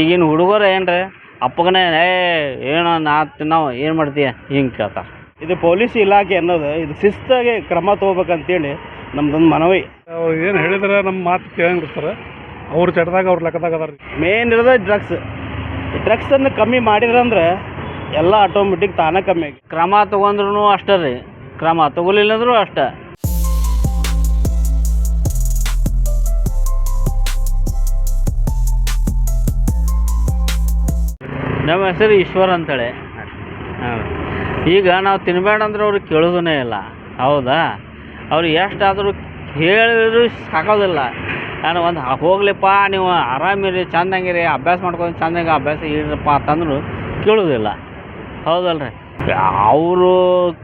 ಈಗಿನ ಹುಡುಗರು ಏನ್ರಿ? ಅಪ್ಪಗನೇ ಏ ಏನೋ ನಾ ನಾವು ಏನು ಮಾಡ್ತೀಯ? ಹಿಂಗೆ ಕೇಳ್ತಾರೆ. ಇದು ಪೊಲೀಸ್ ಇಲಾಖೆ ಅನ್ನೋದು ಇದು ಶಿಸ್ತಾಗಿ ಕ್ರಮ ತೊಗೋಬೇಕಂತೇಳಿ ನಮ್ದೊಂದು ಮನವಿ. ಅವ್ರು ಏನು ಹೇಳಿದ್ರೆ ನಮ್ಮ ಮಾತು ಕೇಳಂಗಿಲ್ಲ ಸರ್. ಅವ್ರ ಚಟದಾಗ ಅವ್ರ ಲೆಕ್ಕದಾಗ ಅದಾರ. ರೀ ಮೇನ್ ಇರೋದೇ ಡ್ರಗ್ಸ್. ಡ್ರಗ್ಸನ್ನು ಕಮ್ಮಿ ಮಾಡಿದ್ರಂದ್ರೆ ಎಲ್ಲ ಆಟೋಮೆಟಿಕ್ ತಾನೇ ಕಮ್ಮಿ ಆಗಿ. ಕ್ರಮ ತಗೊಂಡ್ರು ಅಷ್ಟೇ ರೀ. ಕ್ರಮ ತಗೊಲಿಲ್ಲ ಅಂದ್ರೂ ಅಷ್ಟೇ. ನಮ್ಮ ಹೆಸರು ಈಶ್ವರ್ ಅಂತೇಳಿ. ಹಾಂ ಈಗ ನಾವು ತಿನ್ಬೇಡ ಅಂದ್ರೆ ಅವ್ರು ಕೇಳೋದೇ ಇಲ್ಲ. ಹೌದಾ? ಅವ್ರು ಎಷ್ಟಾದರೂ ಹೇಳಿದ್ರು ಸಾಕೋದಿಲ್ಲ. ನಾನು ಒಂದು ಹೋಗ್ಲಿಪ್ಪ, ನೀವು ಆರಾಮಿರಿ ಚಂದಂಗಿರಿ, ಅಭ್ಯಾಸ ಮಾಡ್ಕೊಂಡು ಚಂದಂಗೆ ಅಭ್ಯಾಸ ಇರಪ್ಪ ಅಂತಂದ್ರು ಕೇಳೋದಿಲ್ಲ. ಹೌದಲ್ರಿ? ಅವರು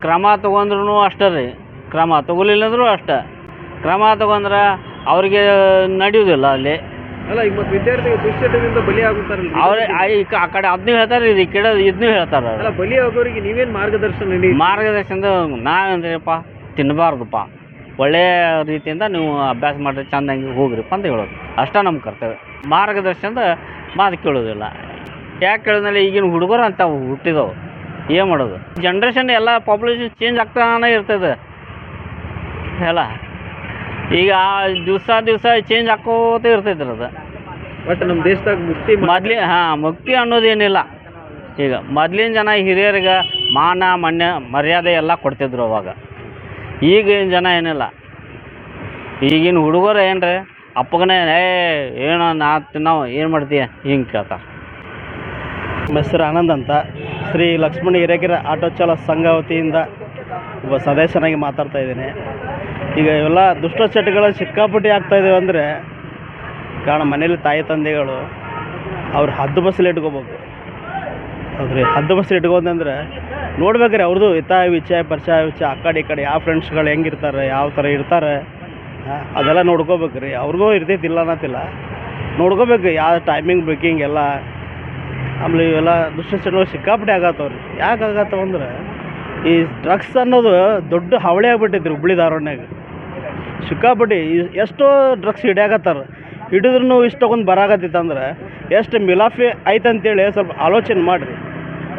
ಕ್ರಮ ತೊಗೊಂಡ್ರು ಅಷ್ಟೇ ರೀ. ಕ್ರಮ ತಗೊಲಿಲ್ಲ ಅಂದ್ರೂ ಅಷ್ಟೇ. ಕ್ರಮ ತಗೊಂಡ್ರೆ ಅವ್ರಿಗೆ ನಡೆಯೋದಿಲ್ಲ ಅಲ್ಲಿ. ಅಲ್ಲ ಈಗ ಮತ್ತೆ ವಿದ್ಯಾರ್ಥಿಗಳು ದುಶ್ಚಟದಿಂದ ಬಲಿ ಆಗುತ್ತಾರಲ್ಲ ಅವ್ರೆ ಆ ಈ ಕ- ಆ ಕಡೆ ಅದನ್ನೂ ಹೇಳ್ತಾರೆ ಇದು ಈ ಕಡೆ ಇದನ್ನೂ ಹೇಳ್ತಾರೆ ಅಲ್ಲ ಬಲಿ ಆಗೋರಿಗೆ ನೀವೇನು ಮಾರ್ಗದರ್ಶನ ನೀಡಿ? ಮಾರ್ಗದರ್ಶನದ ನಾವೇಂದ್ರಪ್ಪ ತಿನ್ನಬಾರ್ದಪ್ಪ ಒಳ್ಳೆಯ ರೀತಿಯಿಂದ ನೀವು ಅಭ್ಯಾಸ ಮಾಡಿರಿ ಚಂದಂಗೆ ಹೋಗ್ರಿಪ್ಪ ಅಂತ ಹೇಳೋದು. ಅಷ್ಟೇ ನಮ್ಮ ಕರ್ತವ್ಯ. ಮಾರ್ಗದರ್ಶನದ ಮಾತು ಕೇಳೋದಿಲ್ಲ. ಯಾಕೆ ಕೇಳಿದ್ಮೇಲೆ ಈಗಿನ ಹುಡುಗರು ಅಂತ ಹುಟ್ಟಿದವು. ಏನು ಮಾಡೋದು? ಜನ್ರೇಷನ್ ಎಲ್ಲ ಪಾಪ್ಯುಲೇಷನ್ ಚೇಂಜ್ ಆಗ್ತಾನೆ ಇರ್ತದೆ. ಎಲ್ಲ ಈಗ ದಿವಸ ದಿವಸ ಚೇಂಜ್ ಆಕೋತ ಇರ್ತೈತ್ರಿ ಅದು. ಬಟ್ ನಮ್ಮ ದೇಶದಾಗ ಮುಕ್ತಿ ಮೊದ್ಲಿ ಹಾಂ ಮುಕ್ತಿ ಅನ್ನೋದೇನಿಲ್ಲ ಈಗ ಮೊದ್ಲಿನ ಜನ ಹಿರಿಯರಿಗೆ ಮಾನ ಮನ್ಯ ಮರ್ಯಾದೆ ಎಲ್ಲ ಕೊಡ್ತಿದ್ರು ಅವಾಗ. ಈಗಿನ ಜನ ಏನಿಲ್ಲ. ಈಗಿನ ಹುಡುಗರು ಏನ್ರಿ? ಅಪ್ಪಗನೇ ಏ ಏನೋ ನಾ ತಿನ್ನವ ಏನು ಮಾಡ್ತೀಯ? ಹಿಂಗೆ ಕೇಳ್ತಾರೆ. ನಮ್ಮ ಹೆಸರು ಆನಂದ್ ಅಂತ. ಶ್ರೀ ಲಕ್ಷ್ಮಣ ಹಿರೇಕೆರೆ ಆಟೋ ಚಾಲಕ ಸಂಘ ವತಿಯಿಂದ ಒಬ್ಬ ಸದಸ್ಯನಾಗಿ ಮಾತಾಡ್ತಾ ಇದ್ದೀನಿ. ಈಗ ಇವೆಲ್ಲ ದುಷ್ಟಚಟಗಳು ಸಿಕ್ಕಾಪಟ್ಟಿ ಆಗ್ತಾ ಇದ್ದಾವೆ ಅಂದರೆ, ಕಾರಣ ಮನೇಲಿ ತಾಯಿ ತಂದೆಗಳು ಅವ್ರು ಹದ್ದು ಬಸ್ಸಲ್ಲಿ ಇಟ್ಕೋಬೇಕು. ಹೌದ್ರಿ, ಹದ್ದು ಬಸ್ಸಲ್ಲಿ ಇಟ್ಕೋದಂದ್ರೆ ನೋಡ್ಬೇಕ್ರಿ ಅವ್ರದ್ದು ಹಿತ ವಿಚಯ ಪರಿಚಯ ವಿಚಯ ಆ ಕಡೆ ಈ ಕಡೆ, ಯಾವ ಫ್ರೆಂಡ್ಸ್ಗಳು ಹೆಂಗಿರ್ತಾರೆ, ಯಾವ ಥರ ಇರ್ತಾರೆ ಅದೆಲ್ಲ ನೋಡ್ಕೋಬೇಕು ರೀ ಅವ್ರಿಗೂ ಇರ್ತೈತಿ ಇಲ್ಲ ಅನ್ನತ್ತಿಲ್ಲ. ನೋಡ್ಕೋಬೇಕು, ಯಾವ ಟೈಮಿಂಗ್ ಬೇಕಿಂಗ್ ಎಲ್ಲ. ಆಮೇಲೆ ಇವೆಲ್ಲ ದುಷ್ಟಚಟಗಳು ಸಿಕ್ಕಾಪಟ್ಟೆ ಆಗತ್ತವ್ರಿ. ಯಾಕೆ ಆಗತ್ತವ ಅಂದ್ರೆ, ಈ ಡ್ರಗ್ಸ್ ಅನ್ನೋದು ದೊಡ್ಡ ಹಾವಳಿ ಆಗ್ಬಿಟ್ಟೈತ್ರಿ ಹುಬ್ಳಿ ಧಾರವಾಡನ್ಯಾಗ. ಸಿಕ್ಕಾಪಟ್ಟಿ ಎಷ್ಟೋ ಡ್ರಗ್ಸ್ ಹಿಡಿಯಾಕತ್ತಾರ. ಹಿಡಿದ್ರೂ ಇಷ್ಟೊಂದು ಬರಾಕತ್ತಿತ್ತಂದ್ರೆ ಎಷ್ಟು ಮಿಲಾಫಿ ಐತೆ ಅಂತೇಳಿ ಸ್ವಲ್ಪ ಆಲೋಚನೆ ಮಾಡಿರಿ.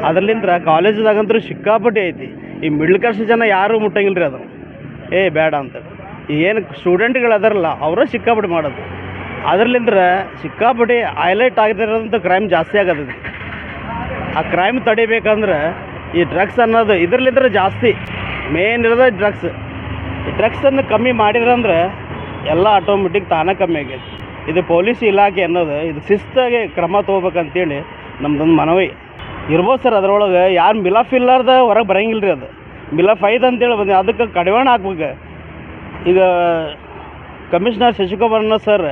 ಅದರಲ್ಲಿಂದ್ರ ಕಾಲೇಜ್ದಾಗಂತೂ ಸಿಕ್ಕಾಪಟ್ಟಿ ಐತಿ. ಈ ಮಿಡ್ಲ್ ಕ್ಲಾಸ್ ಜನ ಯಾರೂ ಮುಟ್ಟಂಗಿಲ್ಲ ರೀ ಅದನ್ನು ಏ ಬೇಡ ಅಂತ ಏನು ಸ್ಟೂಡೆಂಟ್ಗಳು ಅದರಲ್ಲ ಅವರೇ ಸಿಕ್ಕಾಪಟ್ಟಿ ಮಾಡೋದು. ಅದರ್ಲಿಂದ್ರ ಸಿಕ್ಕಾಪಟ್ಟಿ ಹೈಲೈಟ್ ಆಗದಿರೋದಂಥ ಕ್ರೈಮ್ ಜಾಸ್ತಿ ಆಗತ್ತೈತಿ ಆ ಕ್ರೈಮ್ ತಡಿಬೇಕಂದ್ರೆ ಈ ಡ್ರಗ್ಸ್ ಅನ್ನೋದು ಇದರ್ಲಿಂದ್ರೆ ಜಾಸ್ತಿ. ಮೇನ್ ಇರೋದೇ ಡ್ರಗ್ಸ್ ಡ್ರಗ್ಸನ್ನು ಕಮ್ಮಿ ಮಾಡಿದ್ರಂದ್ರೆ ಎಲ್ಲ ಆಟೋಮೆಟಿಕ್ ತಾನೇ ಕಮ್ಮಿ ಆಗ್ಯದ ಇದು ಪೊಲೀಸ್ ಇಲಾಖೆ ಅನ್ನೋದು, ಇದು ಶಿಸ್ತಾಗಿ ಕ್ರಮ ತೊಗೋಬೇಕಂತೇಳಿ ನಮ್ದೊಂದು ಮನವಿ. ಇರ್ಬೋದು ಸರ್ ಅದರೊಳಗೆ, ಯಾರು ಮಿಲಾಫ್ ಇಲ್ಲಾರ್ದ ಹೊರಗೆ ಬರಂಗಿಲ್ಲ ರೀ ಅದು ಮಿಲಾಫ್ ಐದು ಅಂತೇಳಿ ಬಂದು ಅದಕ್ಕೆ ಕಡಿವಾಣ ಹಾಕ್ಬೇಕು. ಈಗ ಕಮಿಷನರ್ ಶಶಿಕುಮಾರ್ನ ಸರ್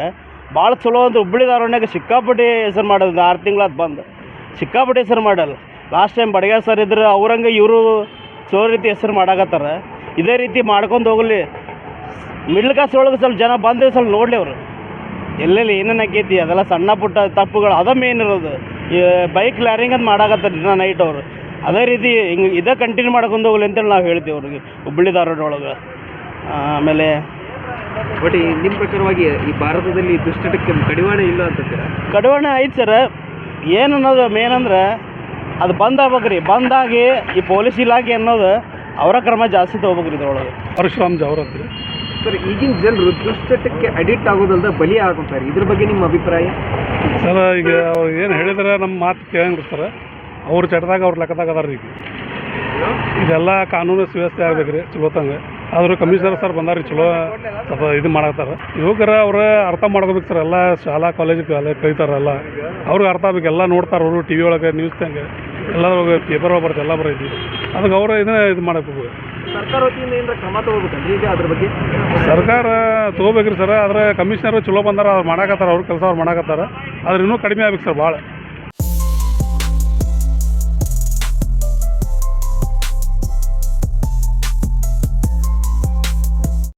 ಭಾಳ ಚಲೋ ಅಂತ ಹುಬ್ಬಳ್ಳಿ ಧಾರವಾಡನಾಗ ಸಿಕ್ಕಾಪಟ್ಟಿ ಹೆಸರು ಮಾಡೋದು ಆರು ತಿಂಗಳಾದ ಬಂದು. ಸಿಕ್ಕಾಪಟ್ಟಿ ಹೆಸರು ಮಾಡಲ್ಲ. ಲಾಸ್ಟ್ ಟೈಮ್ ಬಡಗ ಸರ್ ಇದ್ರೆ ಅವ್ರಂಗೆ ಇವರು ಚಲೋ ರೀತಿ ಹೆಸರು ಮಾಡಾಕತ್ತಾರ. ಇದೇ ರೀತಿ ಮಾಡ್ಕೊಂಡು ಹೋಗಲಿ. ಮಿಡ್ಲ್ ಕ್ಲಾಸ್ ಒಳಗೆ ಸ್ವಲ್ಪ ಜನ ಬಂದು ಸ್ವಲ್ಪ ನೋಡಲಿ ಅವರು. ಎಲ್ಲೆಲ್ಲಿ ಏನೇನು ಆಕೈತಿ ಅದೆಲ್ಲ ಸಣ್ಣ ಪುಟ್ಟ ತಪ್ಪುಗಳು ಅದ ಮೇನ್ ಇರೋದು. ಈ ಬೈಕ್ ಲ್ಯಾರಿಂಗ್ ಅಂತ ಮಾಡಾಕತ್ತಾರೆ ದಿನ ನೈಟ್ ಅವರು. ಅದೇ ರೀತಿ ಹಿಂಗೆ ಇದೇ ಕಂಟಿನ್ಯೂ ಮಾಡ್ಕೊಂಡು ಹೋಗಲಿ ಅಂತೇಳಿ ನಾವು ಹೇಳ್ತೀವಿ ಅವ್ರಿಗೆ ಹುಬ್ಬಳ್ಳಿ ಧಾರವಾಡ ಒಳಗೆ. ಆಮೇಲೆ ಬಟ್ ಈ ನಿಮ್ಮ ಪ್ರಕಾರವಾಗಿ ಈ ಭಾರತದಲ್ಲಿ ದುಶ್ಚಟಕ್ಕೆ ಕಡಿವಾಣ ಇಲ್ಲ ಅಂತ ಕಡಿವಾಣ ಐತೆ ಸರ್. ಏನು ಅನ್ನೋದು ಮೇನ್ ಅಂದ್ರೆ ಅದು ಬಂದ್ ಆಗ್ಬೇಕ್ರಿ. ಬಂದಾಗಿ ಈ ಪೊಲೀಸ್ ಇಲಾಖೆ ಅನ್ನೋದು ಅವರ ಕ್ರಮ ಜಾಸ್ತಿ ತಗೋಬೇಕ್ರಿ ಇದ್ರೊಳಗೆ. ಪರಶುರಾಮ್ ಜವರ್ ಅಂತ ಸರ್ ಈಗಿನ ಜನರು ದುಶ್ಚಟಕ್ಕೆ ಅಡಿಕ್ಟ್ ಆಗೋದಲ್ದ ಬಲಿ ಆಗುತ್ತಾರೆ ಇದ್ರ ಬಗ್ಗೆ ನಿಮ್ಮ ಅಭಿಪ್ರಾಯ? ಸರ್ ಈಗ ಅವ್ರು ಏನು ಹೇಳಿದ್ರೆ ನಮ್ಮ ಮಾತು ಕೇಳಂಗಿಲ್ಲ ಸರ್. ಅವ್ರ ಚಟದಾಗ ಅವ್ರ ಲೆಕ್ಕದಾಗ ಅದಾರ ಈಗ. ಇದೆಲ್ಲ ಕಾನೂನು ಸುವ್ಯವಸ್ಥೆ ಆಗ್ಬೇಕು ರೀ ಚಲೋತಂಗೆ ಆದರೂ ಕಮಿಷನರ್ ಸರ್ ಬಂದಾರ ರೀ ಚಲೋ ಸ್ವಲ್ಪ ಇದು ಮಾಡತ್ತಾರ ಯುವಕರ ಅವ್ರು ಅರ್ಥ ಮಾಡ್ಕೋಬೇಕು ಸರ್. ಎಲ್ಲ ಶಾಲಾ ಕಾಲೇಜಿಗೆ ಎಲ್ಲ ಕಲಿತಾರೆ ಎಲ್ಲ ಅವ್ರಿಗೆ ಅರ್ಥ ಆಗ್ಬೇಕು. ಎಲ್ಲ ನೋಡ್ತಾರೆ ಅವರು ಟಿ ವಿ ಒಳಗೆ ನ್ಯೂಸ್ದಂಗೆ ಎಲ್ಲದ್ರೊಳಗೆ ಪೇಪರ್ ಬರುತ್ತೆ ಎಲ್ಲ ಬರೈತಿ. ಅದಕ್ಕೆ ಅವರು ಇದನ್ನ ಇದು ಮಾಡಬೇಕು ಸರ್ಕಾರ ವತಿಯಿಂದ ಏನಾರ ಕ್ರಮ ತಗೋಬೇಕಂದ್ರೆ ಈಗ ಅದ್ರ ಬಗ್ಗೆ? ಸರ್ಕಾರ ತೊಗೋಬೇಕ್ರಿ ಸರ್ ಆದರೆ ಕಮಿಷನರ್ ಚಲೋ ಬಂದಾರ ಅವ್ರು ಮಾಡಾಕತ್ತಾರ ಅವ್ರ ಕೆಲಸ ಅವ್ರು ಮಾಡಾಕತ್ತಾರ. ಆದ್ರೆ ಇನ್ನೂ ಕಡಿಮೆ ಆಗ್ಬೇಕು ಸರ್ ಭಾಳ.